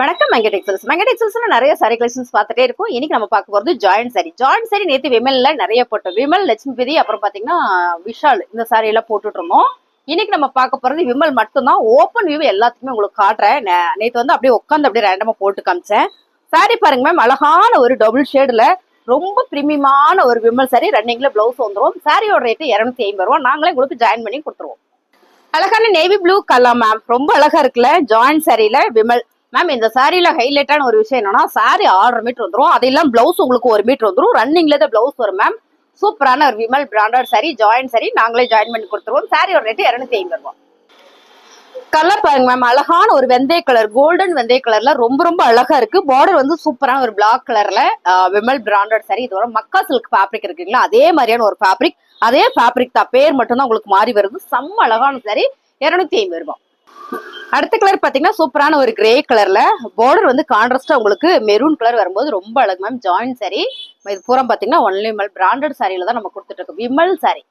வணக்கம் மெங்கட் எக்ஸல்ஸ் மெங்கட் எக்ஸல்ஸ்ல நிறைய sorry collections பார்த்துட்டே இருக்கும். இன்னைக்கு நம்ம பார்க்க போறது ஜாயின் சாரி ஜாயின் சாரி நேற்று விமல்ல நிறைய போட்டோம். விமல் லட்சுமிபதி அப்புறம் பாத்தீங்கன்னா விஷால் இந்த சாரி எல்லாம் போட்டுட்டு இருந்தோம். இன்னைக்கு நம்ம பார்க்க போறது விமல் மட்டும்தான். ஓப்பன் வியூ எல்லாத்துக்குமே உங்களுக்கு காட்டுறேன். நேற்று வந்து அப்படியே உட்காந்து அப்படியே ரேண்டமா போட்டு காமிச்சேன். சாரி பாருங்க மேம் அழகான ஒரு டபுள் ஷேடுல ரொம்ப பிரீமியமான ஒரு விமல் சாரி ரன்னிங்ல பிளவுஸ் வந்துடும் சாரியோட ரேட்டு இரநூத்தி ஐம்பது ரூபா நாங்களே உங்களுக்கு ஜாயின் பண்ணி கொடுத்துருவோம். அழகான நேவி ப்ளூ கலர் மேம் ரொம்ப அழகா இருக்குல்ல ஜாயின் சாரியில விமல். மேம் இந்த சாரியில ஹைலைட்டான ஒரு விஷயம் என்னன்னா சாரி ஆர்டர் மீட்டர் வந்துடும் அது இல்லாம பிளவுஸ் உங்களுக்கு ஒரு மீட்டர் வந்துடும் ரன்னிங்ல தான் பிளவுஸ் வரும் மேம் சூப்பரான ஒரு விமல் பிராண்டட் சாரி ஜாயின் சாரி நாங்களே ஜாயின் பண்ணி கொடுத்துருவோம். சாரியோட ரேட்டு இரநூத்தி ஐம்பது ரூபா கலர் பாருங்க மேம் அழகான ஒரு வெந்தய கலர் கோல்டன் வெந்தய கலர்ல ரொம்ப ரொம்ப அழகா இருக்கு. பார்டர் வந்து சூப்பரான ஒரு பிளாக் கலர்ல விமல் பிராண்டட் சாரி இது மக்கா சில்க் ஃபேப்ரிக் இருக்குங்களா? அதே மாதிரியான ஒரு ஃபேப்ரிக் அதே ஃபேப்ரிக் தான். பேர் மட்டும்தான் உங்களுக்கு மாறி வருது. செம்ம அழகான சாரி இரநூத்தி ஐம்பது ரூபாய். அடுத்த கலர் பாத்தீங்கன்னா சூப்பரான ஒரு கிரே கலர்ல பார்டர் வந்து கான்ட்ராஸ்டா உங்களுக்கு மெரூன் கலர் வரும்போது ரொம்ப அழகு மேம் ஜாயின் சாரி இது பூரா பாத்தீங்கன்னா ஒன்லி விமல் பிராண்டட் சாரியில தான் நம்ம கொடுத்துட்டு இருக்கோம். விமல் சாரி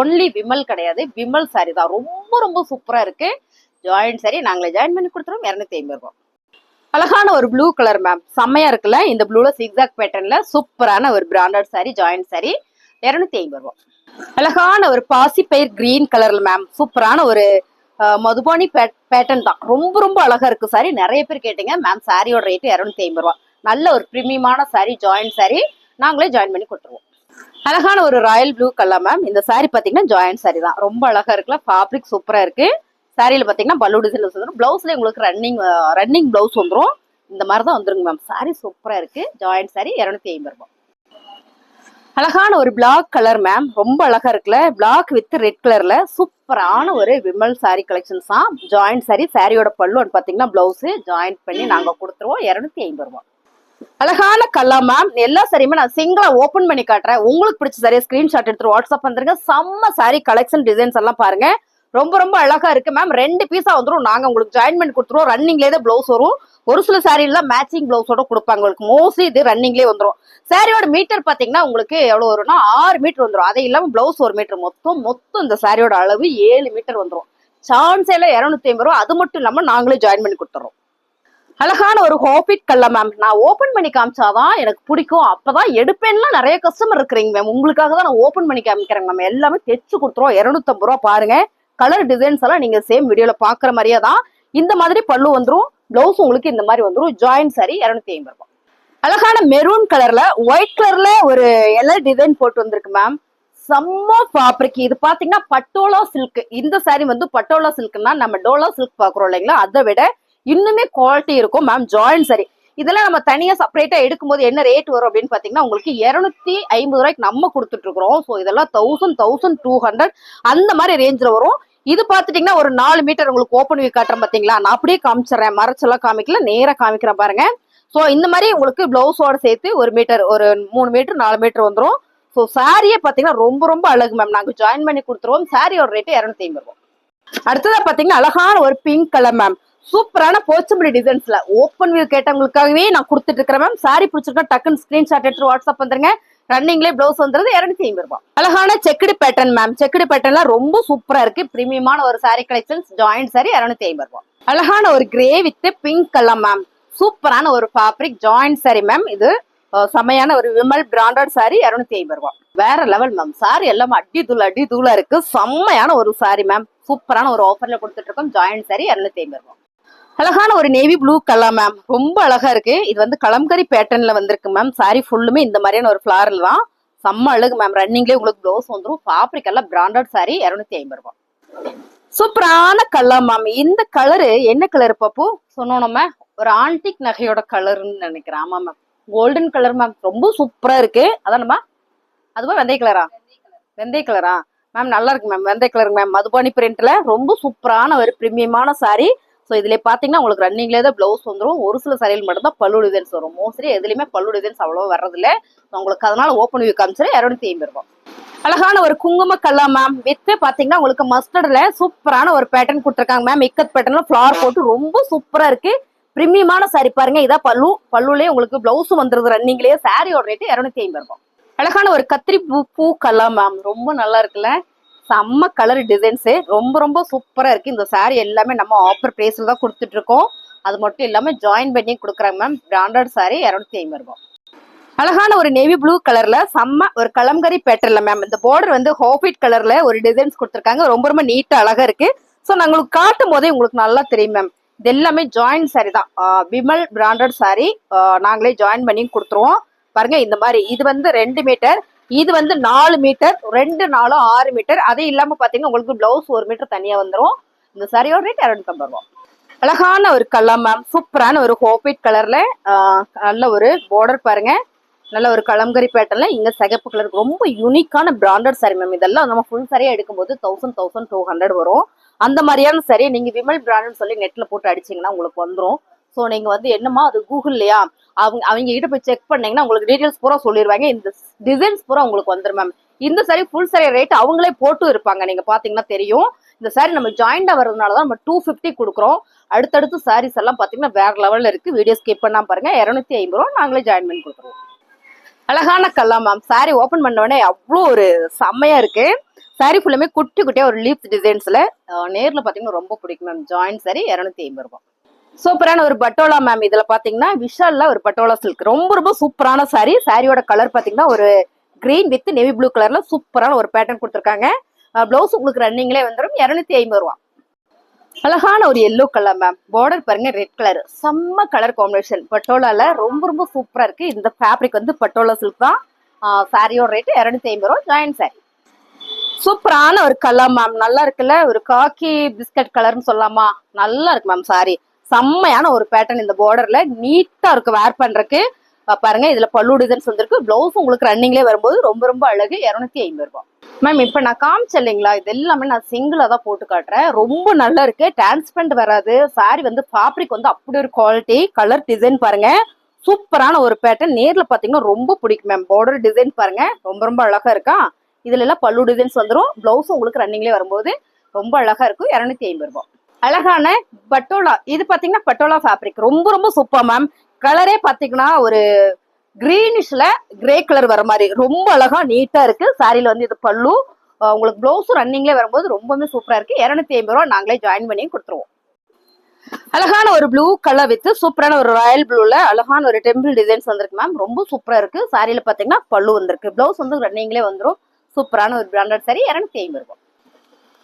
ஒன்லி விமல் கிடையாது. விமல் சாரி தான். ரொம்ப ரொம்ப சூப்பரா இருக்கு. ஜாயின் சாரி நாங்களே ஜாயின் பண்ணி கொடுத்துருவோம். இரநூத்தி ஐம்பது ரூபாய். அழகான ஒரு ப்ளூ கலர் மேம் செம்மையா இருக்குல்ல? இந்த ப்ளூல சிக்ஸாக் பேட்டர்ன்ல சூப்பரான ஒரு பிராண்டட் சாரி ஜாயின் சாரி இரநூத்தி ஐம்பது ரூபாய். அழகான ஒரு பாசி பயிர் கிரீன் கலர்ல மேம் சூப்பரான ஒரு மதுபானி பேட்டர்ன் தான். ரொம்ப ரொம்ப அழகா இருக்கு சாரி நிறைய பேர் கேட்டீங்க மேம் சாரியோட ரேட்டு இரநூத்தி ஐம்பது ரூபா. நல்ல ஒரு பிரிமியமான சாரி ஜாயின் சாரி நாங்களே ஜாயின் பண்ணி கொடுத்துருவோம். அழகான ஒரு ராயல் ப்ளூ கலர் மேம் இந்த சாரி பாத்தீங்கன்னா ஜாயின் சாரி தான். ரொம்ப அழகா இருக்குல்ல ஃபேப்ரிக் சூப்பரா இருக்கு. சாரியில பாத்தீங்கன்னா பல்லு டிசைன் வந்துடும் பிளவுஸ்ல உங்களுக்கு ரன்னிங் ரன்னிங் பிளவுஸ் வந்துடும் இந்த மாதிரி தான் வந்துருங்க மேம் சாரி சூப்பரா இருக்கு. ஜாயின் சாரி இரநூத்தி ஐம்பது ரூபாய் அழகான ஒரு பிளாக் கலர் மேம் ரொம்ப அழகா இருக்குல்ல? பிளாக் வித் ரெட் கலர்ல சூப்பரான ஒரு விமல் சாரி கலெக்ஷன்ஸ் தான் ஜாயிண்ட் சாரி சாரியோட பல்லு பாத்தீங்கன்னா பிளவுஸ் ஜாயின் பண்ணி நாங்க கொடுத்துருவோம். இருநூத்தி ஐம்பது ரூபாய். அழகான கல்லா மேம் எல்லா சாரியுமே நான் சிங்கிளா ஓபன் பண்ணி காட்டுறேன். உங்களுக்கு பிடிச்ச சாரியை ஸ்கிரீன்ஷாட் எடுத்து வாட்ஸ்அப் வந்துருங்க. செம்ம சாரி கலெக்ஷன் டிசைன்ஸ் எல்லாம் பாருங்க. ரொம்ப ரொம்ப அழகா இருக்கு மேம் ரெண்டு பீஸா வந்துடும் நாங்க உங்களுக்கு ஜாயின் பண்ணி கொடுத்துருவோம் ரன்னிங்லேயே தான் பிளவுஸ் வரும். ஒரு சில சாரீலாம் மேட்சிங் பிளவுஸோட கொடுப்பாங்க. உங்களுக்கு மோஸ்ட்லி இது ரன்னிங்லேயே வந்துடும் சாரியோட மீட்டர் பார்த்தீங்கன்னா உங்களுக்கு எவ்வளோ வரும்னா ஆறு மீட்டர் வந்துடும் அதை இல்லாமல் பிளவுஸ் ஒரு மீட்டர் மொத்தம் மொத்தம் இந்த சாரியோட அளவு ஏழு மீட்டர் வந்துரும். சான்ஸேல இரநூத்தி ஐம்பது ரூபா. அது மட்டும் இல்லாமல் நாங்களே ஜாயின் பண்ணி கொடுத்துறோம். அழகான ஒரு ஹாபிட் கல்ல மேம் நான் ஓபன் பண்ணி காமிச்சாதான் எனக்கு பிடிக்கும். அப்பதான் எடுப்பேன்லாம் நிறைய கஸ்டமர் இருக்கிறீங்க மேம் உங்களுக்காக தான் நான் ஓபன் பண்ணி காமிக்கிறேன் மேம் எல்லாமே தைச்சு கொடுத்துருவோம். இரநூத்தம்பது ரூபா பாருங்க. கலர் டிசைன்ஸ் எல்லாம் நீங்க சேம் வீடியோல பாக்குற மாதிரியே தான். இந்த மாதிரி பல்லு வந்துடும் பிளவுஸ் உங்களுக்கு இந்த மாதிரி வந்துடும் ஜாயின் சாரி இரநூத்தி ஐம்பது ரூபாய். அழகான மெரூன் கலர்ல ஒயிட் கலர்ல ஒரு எல்லாம் டிசைன் போட்டு வந்திருக்கு மேம் செம்ம ஃபேப்ரிக் இது பாத்தீங்கன்னா பட்டோலா சில்க் இந்த சாரி வந்து பட்டோலா சில்க்னா நம்ம டோலா சில்க் பாக்குறோம் இல்லைங்களா? அதை விட இன்னுமே குவாலிட்டி இருக்கும் மேம் ஜாயின் சாரி இதெல்லாம் நம்ம தனியா செப்பரேட்டா எடுக்கும்போது என்ன ரேட் வரும் அப்படின்னு பாத்தீங்கன்னா உங்களுக்கு இருநூத்தி ஐம்பது ரூபாய்க்கு நம்ம கொடுத்துட்டு இருக்கிறோம். ஸோ இதெல்லாம் தௌசண்ட் தௌசண்ட் டூ ஹண்ட்ரட் அந்த மாதிரி ரேஞ்சில் வரும். இது பாத்துட்டீங்கன்னா ஒரு நாலு மீட்டர் உங்களுக்கு ஓப்பன் வியூ காட்டுறேன் பாத்தீங்களா? நான் அப்படியே காமிச்சிடுறேன். மறைச்செல்லாம் காமிக்கல. நேரா காமிக்கிறேன் பாருங்க. ஸோ இந்த மாதிரி உங்களுக்கு பிளவுஸோட சேர்த்து ஒரு மீட்டர் ஒரு மூணு மீட்டர் நாலு மீட்டர் வந்துடும் ஸோ சாரியே பார்த்தீங்கன்னா ரொம்ப ரொம்ப அழகு மேம் நாங்கள் ஜாயின் பண்ணி கொடுத்துருவோம். சாரியோட ரேட்டு இரநூத்தி ஐம்பது ரூபா அடுத்ததா பார்த்தீங்கன்னா அழகான ஒரு பிங்க் கலர் மேம் சூப்பரான போச்சம்படி டிசைன்ஸ்ல ஓப்பன் வியூ கேட்டவங்களுக்காகவே நான் கொடுத்துட்டு இருக்கிறேன் மேம் சாரி பிடிச்சிருக்கா டக்குன்னு ஸ்கிரீன்ஷாட் எடுத்து வாட்ஸ்அப் வந்துருங்க. ரன்னிங்லேயே பிளவுஸ் வந்துருது இரநூத்தி ஐம்பது ரூபாய். அழகான செக்குடு பேட்டர்ன் மேம் செக்குடு பேட்டர்ன்லாம் ரொம்ப சூப்பரா இருக்கு. பிரீமியமான ஒரு சாரி கலெக்ஷன்ஸ் ஜாயிண்ட் சாரி இரநூத்தி ஐம்பது ரூபாய். அழகான ஒரு grey with pink colour ma'am சூப்பரான ஒரு ஃபேப்ரிக் ஜாயிண்ட் சாரி மேம் இது செமையான ஒரு விமல் பிராண்டட் சாரி இரநூத்தி ஐம்பது ரூபாய். வேற லெவல் மேம் சாரி எல்லாம் அடி தூள் அடி தூளா இருக்கு. செம்மையான ஒரு சாரி மேம் சூப்பரான ஒரு ஆஃபர்ல கொடுத்துட்டு இருக்கோம். ஜாயிண்ட் சாரி இரநூத்தி ஐம்பது ரூபாய். அழகான ஒரு நேவி ப்ளூ கலர் மேம் ரொம்ப அழகா இருக்கு. இது வந்து கலம்கரி பேட்டர்ன்ல வந்திருக்கு மேம் சாரி ஃபுல்லுமே இந்த மாதிரியான ஒரு ஃபிளார்ல தான். செம்ம அழகு மேம் ரன்னிங்லேயே உங்களுக்கு ப்ளவுஸ் வந்துடும் ஃபேப்ரிக் எல்லாம் பிராண்டட் சாரி இரநூத்தி ஐம்பது ரூபாய். சூப்பரான கலர் மேம் இந்த கலரு என்ன கலர் பாப்போ சொன்னோம் நம்ம ஒரு ஆன்டிக் நகையோட கலர்னு நினைக்கிறேன். ஆமா மேம் கோல்டன் கலர் மேம் ரொம்ப சூப்பரா இருக்கு. அதானம்மா அதுவா வெந்தய கலரா வெந்தய கலரா மேம் நல்லா இருக்கு மேம் வெந்தய கலர் மேம் மதுபானி பிரிண்ட்ல ரொம்ப சூப்பரான ஒரு பிரீமியமான சாரி ஸோ இதுல பார்த்தீங்கன்னா உங்களுக்கு ரன்னிங்லேயே தான் ப்ளவுஸ் வந்துடும் ஒரு சில சரையில் மட்டும்தான் பல்லு டிசைன்ஸ் வரும். மோஸ்ட்லி எதுலையுமே பல்லு டிசைன்ஸ் அவ்வளோ வர்றதில்ல. உங்களுக்கு அதனால ஓப்பன் வியூ காமிச்சு இரநூத்தி ஐம்பது ரூபாய். அழகான ஒரு குங்கும கல்லா மேம் வித்து பாத்தீங்கன்னா உங்களுக்கு மஸ்டர்ட்ல சூப்பரான ஒரு பேட்டர்ன் கொடுத்துருக்காங்க மேம் இக்கத் பேட்டர்ன்ல ஃபிளார் போட்டு ரொம்ப சூப்பரா இருக்கு. பிரிமியமான சாரி பாருங்க. இதான் பல்லு. பல்லுலயே உங்களுக்கு பிளவுஸும் வந்துருது ரன்னிங்லயே சாரியோட ரேட்டு இரநூத்தி ஐம்பது ரூபாய். அழகான ஒரு கத்திரி பூ பூ கல்லா மேம் ரொம்ப நல்லா இருக்குல்ல? செம்ம கலர் டிசைன்ஸ் ரொம்ப ரொம்ப சூப்பரா இருக்கு. இந்த saree எல்லாமே நம்ம ஆஃபர் பிரைஸ்ல தான் கொடுத்துட்டு இருக்கோம் அது மட்டும் இல்லாம ஜாயின் பண்ணி கொடுக்குறாங்க மேம் பிராண்டட் சாரி இரநூத்தி ஐம்பது ரூபாய். அழகான ஒரு நேவி ப்ளூ கலர்ல செம்ம ஒரு கலம்கரி பேட்டர்ல மேம் இந்த பார்டர் வந்து ஹாஃபிட் கலர்ல ஒரு டிசைன்ஸ் கொடுத்துருக்காங்க. ரொம்ப ரொம்ப நீட்டா அழகா இருக்கு. ஸோ நான் உங்களுக்கு காட்டும் போதே உங்களுக்கு நல்லா தெரியும் மேம் இது எல்லாமே ஜாயின் சாரி தான். விமல் பிராண்டட் சாரி நாங்களே ஜாயின் பண்ணி கொடுத்துருவோம். பாருங்க இந்த மாதிரி இது வந்து ரெண்டு மீட்டர் இது வந்து நாலு மீட்டர் ரெண்டு நாலும் ஆறு மீட்டர். அதே இல்லாம பாத்தீங்கன்னா உங்களுக்கு பிளவுஸ் ஒரு மீட்டர் தனியா வந்துரும். இந்த சாரியோட ரேட் இரநூத்தம்பது ரூபா. அழகான ஒரு கலர் மேம் சூப்பரான ஒரு ஹோபிட் கலர்ல நல்ல ஒரு பார்டர் பாருங்க. நல்ல ஒரு கலம்கரி பேட்டர்ல இங்க சிகப்பு கலர் ரொம்ப யூனிக்கான பிராண்டட் சாரி மேம் இதெல்லாம் நம்ம ஃபுல் சாரியா எடுக்கும்போது தௌசண்ட் தௌசண்ட் டூ ஹண்ட்ரட் வரும். அந்த மாதிரியான சாரி நீங்க விமல் பிராண்ட் சொல்லி நெட்ல போட்டு அடிச்சீங்கன்னா உங்களுக்கு வந்துரும். ஸோ நீங்க வந்து என்னமா அது கூகுள்லையா அவங்க அவங்க கிட்ட போய் செக் பண்ணீங்கன்னா உங்களுக்கு டீடைல்ஸ் பூரா சொல்லிடுவாங்க இந்த டிசைன்ஸ் பூரா உங்களுக்கு வந்துடும் மேம் இந்த சாரி ஃபுல் சாரி ரேட் அவங்களே போட்டு இருப்பாங்க. நீங்க பாத்தீங்கன்னா தெரியும். இந்த சாரி நம்ம ஜாயிண்டா வர்றதுனால தான் நம்ம டூ ஃபிஃப்டி கொடுக்குறோம். அடுத்தடுத்து சாரீஸ் எல்லாம் பாத்தீங்கன்னா வேற லெவல்ல இருக்கு. வீடியோ ஸ்கிப் பண்ணாம பாருங்க. இரநூத்தி ஐம்பது ரூபா நாங்களே ஜாயின் பண்ணி கொடுக்குறோம் அழகான கல்லா மேம் சாரி ஓபன் பண்ண உடனே அவ்வளோ ஒரு செம்மையா இருக்கு. சாரி ஃபுல்லுமே குட்டி குட்டியா ஒரு லீஃப் டிசைன்ஸ்ல நேர்ல பாத்தீங்கன்னா ரொம்ப பிடிக்கும் மேம் ஜாயின் சாரி இரநூத்தி ஐம்பது ரூபாய் சூப்பரான ஒரு பட்டோலா மேம் இதுல பாத்தீங்கன்னா விஷால்ல ஒரு பட்டோலா சில்க் ரொம்ப ரொம்ப சூப்பரான சாரி சாரியோட கலர் பாத்தீங்கன்னா ஒரு கிரீன் வித் நெவி ப்ளூ கலர்ல சூப்பரான ஒரு பேட்டர்ன் கொடுத்துருக்காங்க. பிளவுஸ் உங்களுக்கு ரன்னிங்லேயே வந்துடும் இரநூத்தி ஐம்பது ரூபா. அழகான ஒரு எல்லோ கலர் மேம் பார்டர் பாருங்க ரெட் கலர் செம்ம கலர் காம்பினேஷன் பட்டோலால ரொம்ப ரொம்ப சூப்பரா இருக்கு. இந்த ஃபேப்ரிக் வந்து பட்டோலா சில்க் தான். சாரியோட ரேட்டு இரநூத்தி ஐம்பது ரூபா ஜாயின் சாரி சூப்பரான ஒரு கலர் மேம் நல்லா இருக்குல்ல? ஒரு காக்கி பிஸ்கட் கலர்னு சொல்லலாமா? நல்லா இருக்கு மேம் சாரி செம்மையான ஒரு பேட்டர்ன் இந்த பார்டர்ல நீட்டா இருக்கு வேர் பண்றதுக்கு. பாருங்க இதுல பல்லு டிசைன்ஸ் வந்திருக்கு. பிளவுஸ் உங்களுக்கு ரன்னிங்லேயே வரும்போது ரொம்ப ரொம்ப அழகு. இரநூத்தி ஐம்பது ரூபாய். மேம் இப்ப நான் காமிச்சேன் இல்லைங்களா? இது எல்லாமே நான் சிங்கிளா தான் போட்டு காட்டுறேன். ரொம்ப நல்லா இருக்கு. டிரான்ஸ்பரண்ட் வராது. சாரி வந்து ஃபேப்ரிக் வந்து அப்படி ஒரு குவாலிட்டி கலர் டிசைன் பாருங்க. சூப்பரான ஒரு பேட்டர்ன் நேர்ல பாத்தீங்கன்னா ரொம்ப பிடிக்கும் மேம் பார்டர் டிசைன் பாருங்க. ரொம்ப ரொம்ப அழகா இருக்கா? இதுல எல்லாம் பல்லு டிசைன்ஸ் வந்துடும் பிளவுஸ் உங்களுக்கு ரன்னிங்லேயே வரும்போது ரொம்ப அழகா இருக்கும். இரநூத்தி ஐம்பது ரூபாய். அழகான பட்டோலா இது பாத்தீங்கன்னா பட்டோலா ஃபேப்ரிக் ரொம்ப ரொம்ப சூப்பர் மேம் கலரே பாத்தீங்கன்னா ஒரு கிரீனிஷ்ல கிரே கலர் வர மாதிரி. ரொம்ப அழகா நீட்டா இருக்கு. சாரியில வந்து இது பல்லு. உங்களுக்கு பிளவுஸும் ரன்னிங்ல வரும்போது ரொம்பவே சூப்பரா இருக்கு. இரநூத்தி ஐம்பது ரூபா நாங்களே ஜாயின் பண்ணி கொடுத்துருவோம். அழகான ஒரு ப்ளூ கலர் வித் சூப்பரான ஒரு ராயல் ப்ளூல அழகான ஒரு டெம்பிள் டிசைன்ஸ் வந்திருக்கு மேம் ரொம்ப சூப்பரா இருக்கு. சாரியில பாத்தீங்கன்னா பல்லு வந்திருக்கு. பிளவுஸ் வந்து ரன்னிங்லேயே வந்துடும் சூப்பரான ஒரு பிராண்டட் சாரி இரநூத்தி ஐம்பது ரூபாய்.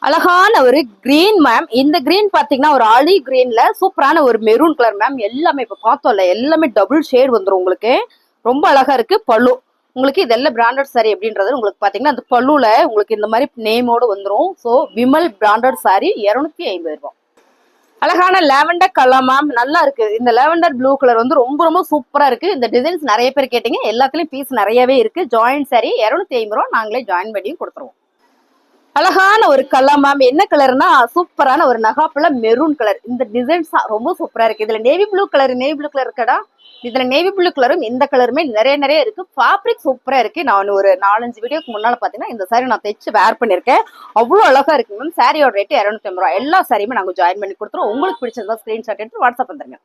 அழகான ஒரு கிரீன் மேம் இந்த கிரீன் பாத்தீங்கன்னா ஒரு ஆலி கிரீன்ல சூப்பரான ஒரு மெரூன் கலர் மேம் எல்லாமே இப்ப பார்த்தோம்ல எல்லாமே டபுள் ஷேட் வந்துடும் உங்களுக்கு. ரொம்ப அழகா இருக்கு. பல்லு. உங்களுக்கு இதெல்லாம் பிராண்டட் சாரி அப்படின்றது உங்களுக்கு பாத்தீங்கன்னா அந்த பல்லுல உங்களுக்கு இந்த மாதிரி நேமோட வந்துடும் ஸோ விமல் பிராண்டட் சாரி இரநூத்தி ஐம்பது ரூபாய். அழகான லாவெண்டர் கலர் மேம் நல்லா இருக்கு. இந்த லெவண்டர் ப்ளூ கலர் வந்து ரொம்ப ரொம்ப சூப்பரா இருக்கு. இந்த டிசைன்ஸ் நிறைய பேர் கேட்டீங்க. எல்லாத்துலயும் பீஸ் நிறையவே இருக்கு. ஜாயின் சாரி இரநூத்தி ஐம்பது ரூபா நாங்களே ஜாயின் பண்ணியும் கொடுத்துருவோம். அழகான ஒரு கலர் மேம் என்ன கலர்னா சூப்பரான ஒரு நகாப்புல மெரூன் கலர் இந்த டிசைன்ஸ் ரொம்ப சூப்பரா இருக்கு. இதுல navy blue colour navy blue colour இருக்கடா? இதுல நேவி ப்ளூ கலரும் இந்த கலருமே நிறைய நிறைய இருக்கு. ஃபேப்ரிக் சூப்பரா இருக்கு. நான் ஒரு நாலஞ்சு வீடியோக்கு முன்னால பாத்தீங்கன்னா இந்த சாரி நான் தைச்சு வேர் பண்ணிருக்கேன். அவ்வளவு அழகா இருக்கு மேம் சாரியோட ரேட் இரநூத்தி ஐம்பது ரூபா எல்லா சாரியுமே நாங்க ஜாயின் பண்ணி கொடுத்துருவோம். உங்களுக்கு பிடிச்சிருந்தா ஸ்கிரீன்ஷாட் எடுத்து வாட்ஸ்அப் பண்ணுங்க